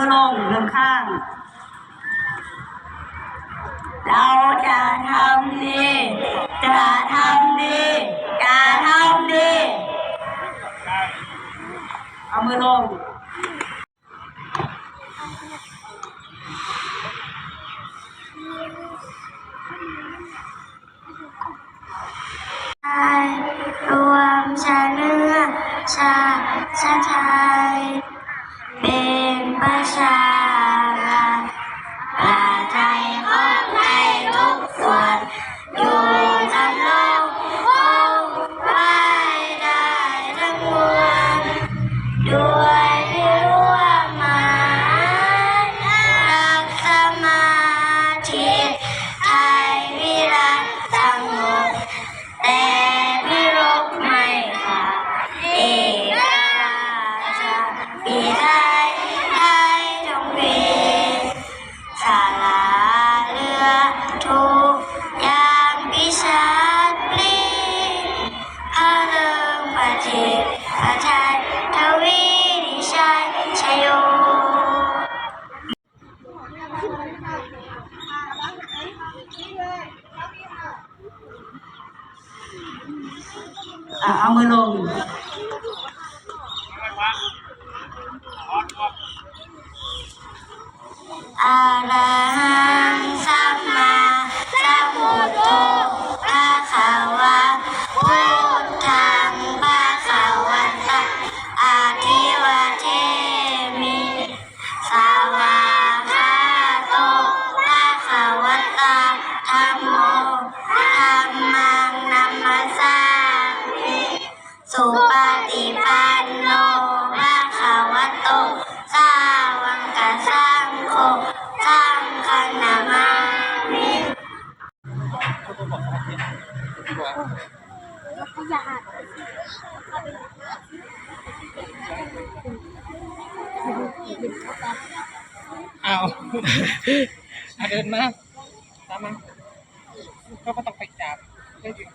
ือลงข้างข้าง เราจะทำดีจะทำดีจะทำดีเอามือลงรวมชาเนื้อชาชาชาย งประเทศประไทยทวีดิชัยชยโยอะเอามือลงอะระ เอาอะเดินมาตามมาก็ต้องไปจับก็ยืน